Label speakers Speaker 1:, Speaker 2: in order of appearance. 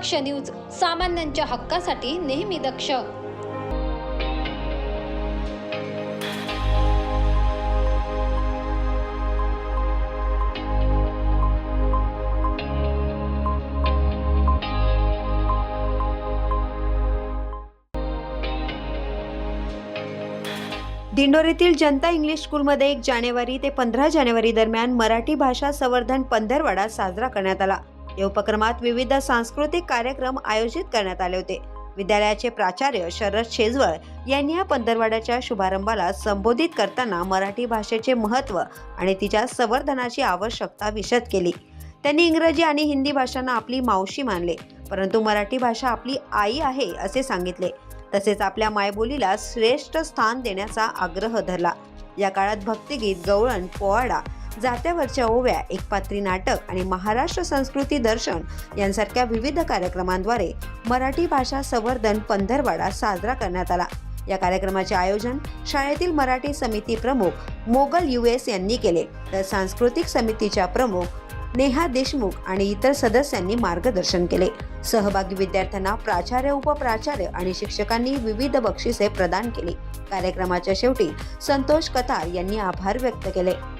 Speaker 1: दक्ष news सामान्यांच्या हक्कासाठी नेहमी दक्ष.
Speaker 2: दिंडोरीतील जनता इंग्लिश स्कूलमध्ये एक जानेवारी ते पंधरा जानेवारी दरम्यान मराठी भाषा संवर्धन पंधरवाडा साजरा करण्यात आला. या उपक्रमात विविध सांस्कृतिक कार्यक्रम आयोजित करण्यात आले होते. विद्यालयाचे प्राचार्य शरद शेजवळ यांनी या पंधरवाड्याच्या शुभारंभाला संबोधित करताना मराठी भाषेचे महत्त्व आणि तिच्या संवर्धनाची आवश्यकता विशद केली. त्यांनी इंग्रजी आणि हिंदी भाषांना आपली मावशी मानले परंतु मराठी भाषा आपली आई आहे असे सांगितले. तसेच आपल्या मायबोलीला श्रेष्ठ स्थान देण्याचा आग्रह धरला. या काळात भक्तिगीत गवळण पोवाडा जात्यावरच्या ओव्या एकपात्री नाटक आणि महाराष्ट्र संस्कृती दर्शन यांसारख्या विविध कार्यक्रमांद्वारे मराठी भाषा संवर्धन पंधरवाडा साजरा करण्यात आला. या कार्यक्रमाचे आयोजन शाळेतील मराठी समिती प्रमुख मोगल यू एस यांनी केले. तर सांस्कृतिक समितीच्या प्रमुख नेहा देशमुख आणि इतर सदस्यांनी मार्गदर्शन केले. सहभागी विद्यार्थ्यांना प्राचार्य उपप्राचार्य आणि शिक्षकांनी विविध बक्षिसे प्रदान केली. कार्यक्रमाच्या शेवटी संतोष कतार यांनी आभार व्यक्त केले.